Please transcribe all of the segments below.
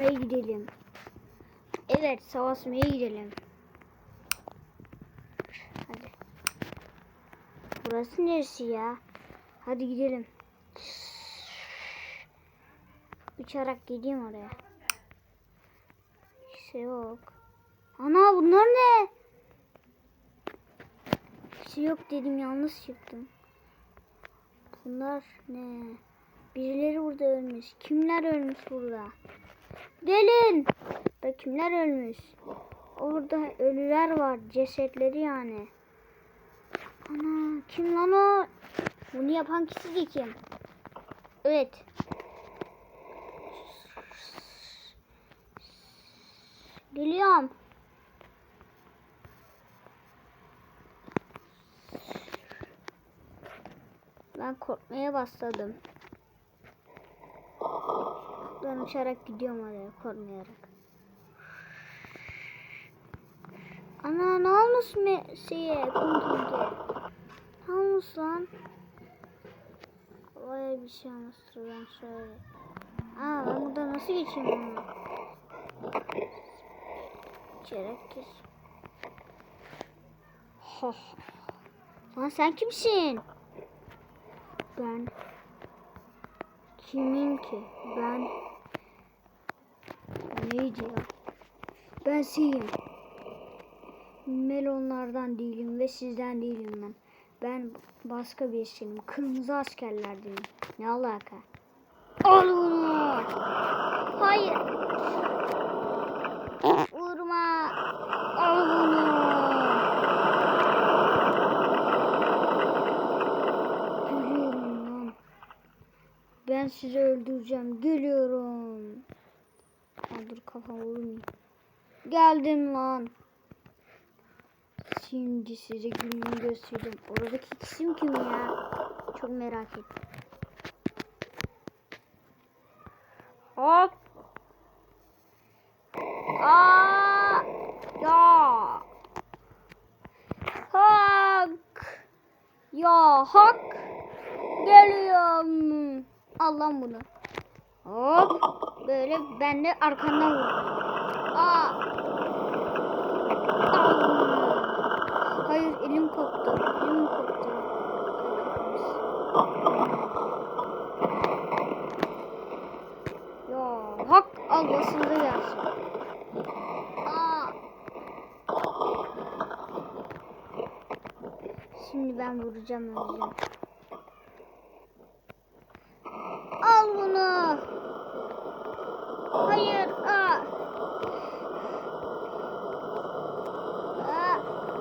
Buraya gidelim. Evet savaşmaya gidelim. Hadi. Burası neresi ya? Hadi gidelim. Uçarak gideyim oraya. Bir şey yok. Ana bunlar ne? Bir şey yok dedim yanlış çıktım. Bunlar ne? Birileri burada ölmüş. Kimler ölmüş burada? Gelin. Da kimler ölmüş? Orada ölüler var. Cesetleri yani. Ana kim lan o? Bunu yapan kişi de kim? Evet. Geliyorum. Ben korkmaya başladım. Ben uçarak gidiyorum oraya korkmayarak. Ana ne olmuş Mesi'ye? Kunting'e. Ne olmuş lan? Havaya bir şey olmuştur ben şöyle. Aa ben burada nasıl geçeyim onu? Çeyrek geç. Ha. Lan sen kimsin? Ben kimim ki? Ben neydi ya? Ben şeyim. Melonlardan değilim ve sizden değilim ben. Ben başka birisiyim. Kırmızı askerlerdenim. Ne alaka? Al bunu. Hayır. Vurma. Al bunu. Geliyorum lan. Ben sizi öldüreceğim. Geliyorum. Ha, dur kafama vurmayayım. Geldim lan. Şimdi size günümü göstereceğim. Oradaki isim kim ya? Çok merak ettim. Hop. Aa! Ya. Hak. Ya hak. Geliyorum. Al lan bunu. Hop. Böyle ben de arkandan vurdum. Hayır elim koptu. Elim koptu. Ya hak al basıldı gelsin. Aa. Şimdi ben vuracağım öleceğim. Al bunu. Hayır. Aa. Aa.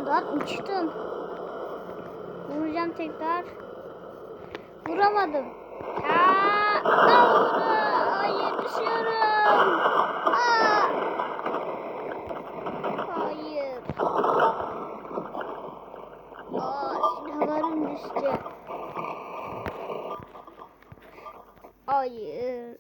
Lan uçtum. Vuracağım tekrar. Vuramadım. Aa. Hayır düşüyorum. Aa. Hayır. Aa, silahlarım düştü. Hayır.